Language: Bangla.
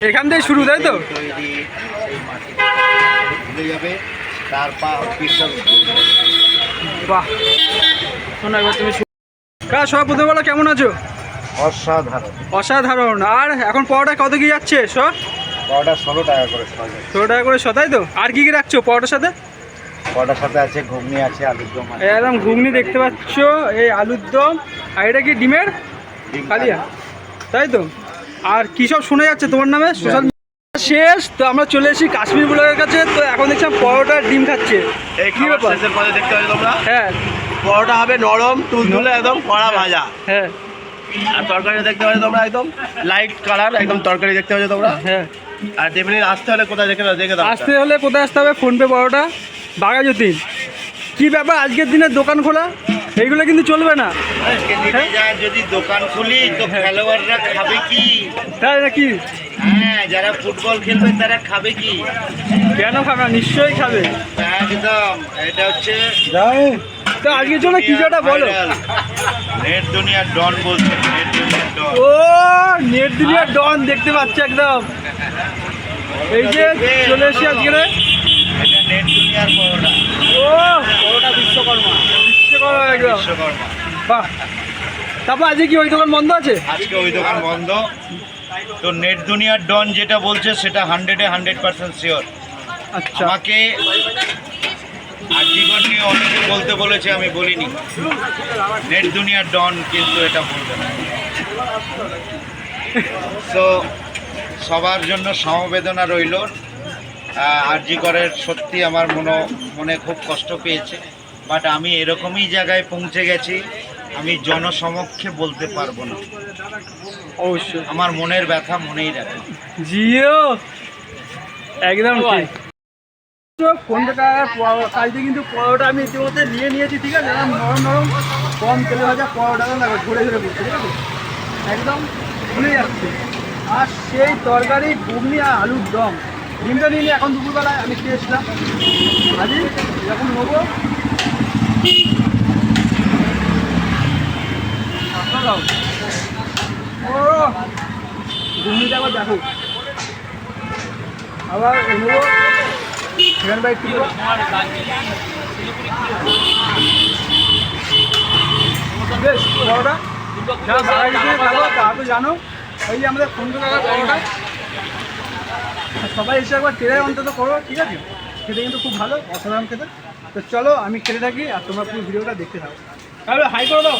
এখান থেকে শুরু তাই তো? বাহ। শোনো একবার তুমি কা সব প্রথমে বলো কেমন আছো? অসাধারণ। অসাধারণ। আর এখন পরোটা কত কি যাচ্ছে? সব পরোটা ষোলো টাকা করে ষোলো টাকা করে শতাই তো? আর কি কি রাখছো পরোটার সাথে? পরোটার সাথে আছে ঘুগনি আছে আলুর দম একদম ঘুগনি দেখতে পাচ্ছ এই আলুর দম। আর এটা কি ডিমের? ডিম কালিয়া। তাই তো? আর কি সব শোনা যাচ্ছে তোমার নামে? সোশ্যাল শেষ তো আমরা চলে এসেছি কাশ্মীর ব্লগের কাছে। তো এখন দেখছিলাম পরোটা ডিম খাচ্ছে। এই কি ব্যাপার? শেষের দেখতে পাচ্ছ তোমরা। হ্যাঁ। পরোটা হবে নরম তুলতুলে একদম কড়া ভাজা। হ্যাঁ। আর তরকারি দেখতে পাচ্ছ তোমরা একদম লাইট কালার একদম তরকারি দেখতে পাচ্ছ তোমরা। হ্যাঁ। আর ডেফিনেট আসতে হলে কোথায় দেখে দেখে আসতে হলে কোথায় আসতে হবে? ফোনপে পরোটা। বাঘাযতীন। কি ব্যাপার? আজকের দিনে দোকান খোলা? এইগুলো কিন্তু চলবে না। আজকে দিনে যা যদি দোকান খুলি তো খেলোয়াড়রা খাবে কি? তাই নাকি? হ্যাঁ যারা ফুটবল খেলবে তারা খাবে কি? কেন খাবে নিশ্চয়ই খাবে। একদম এটা হচ্ছে তো আজকের জন্য কি বলো? নেট দুনিয়ার ডন বলছে নেট দুনিয়ার ডন। ও নেট দুনিয়া ডন দেখতে পাচ্ছে একদম। এই যে চলে এসেছি আজকে নেট দুনিয়ার পরোটা ও বিশ্বকর্মা। বিশ্বকর্মা একদম। বিশ্বকর্মা। বাহ। তারপর আজকে কি ওই দোকান বন্ধ আছে? আজকে ওই দোকান বন্ধ। তো নেট দুনিয়ার ডন যেটা বলছে সেটা হান্ড্রেডে হান্ড্রেড পার্সেন্ট শিওর আচ্ছা। আমাকে আর্জিগর নিয়ে অনেকে বলতে বলেছে আমি বলিনি। নেট দুনিয়ার ডন কিন্তু এটা বলবে না। তো সবার জন্য সমবেদনা রইল। আরজিকরের সত্যি আমার মনে মনে খুব কষ্ট পেয়েছে। বাট আমি এরকমই জায়গায় পৌঁছে গেছি। আমি জনসমক্ষে বলতে পারব না। অবশ্যই। আমার মনের ব্যথা মনেই রাখি জিও! একদম ঠিক। পনেরো পরো- কালকে কিন্তু পরোটা আমি ইতিমধ্যে নিয়ে নিয়েছি ঠিক আছে? নরম নরম কম তেলে ভাজা পরোটা লাগবে ঝরে পড়ছে ঠিক আছে? একদম ভুলে যাচ্ছে। আর সেই তরকারি ঘুগনি আর আলুর দম। ডিমটা নিয়ে এখন দুপুরবেলায় আমি খেয়েছিলাম আজি এখন নেব ঘুগনিটা আবার নেব সেখান বাই টুকরো বেশ পরোটা যারা তো জানো। ওই যে আমাদের পনেরো পরোটা আর সবাই এসে একবার টেরে অন্তত করো, ঠিক আছে? খেতে কিন্তু খুব ভালো, অসাধারণ খেতে। তো চলো, আমি খেতে থাকি আর তোমরা পুরো ভিডিওটা দেখতে থাকো। তাহলে হাই করে দাও।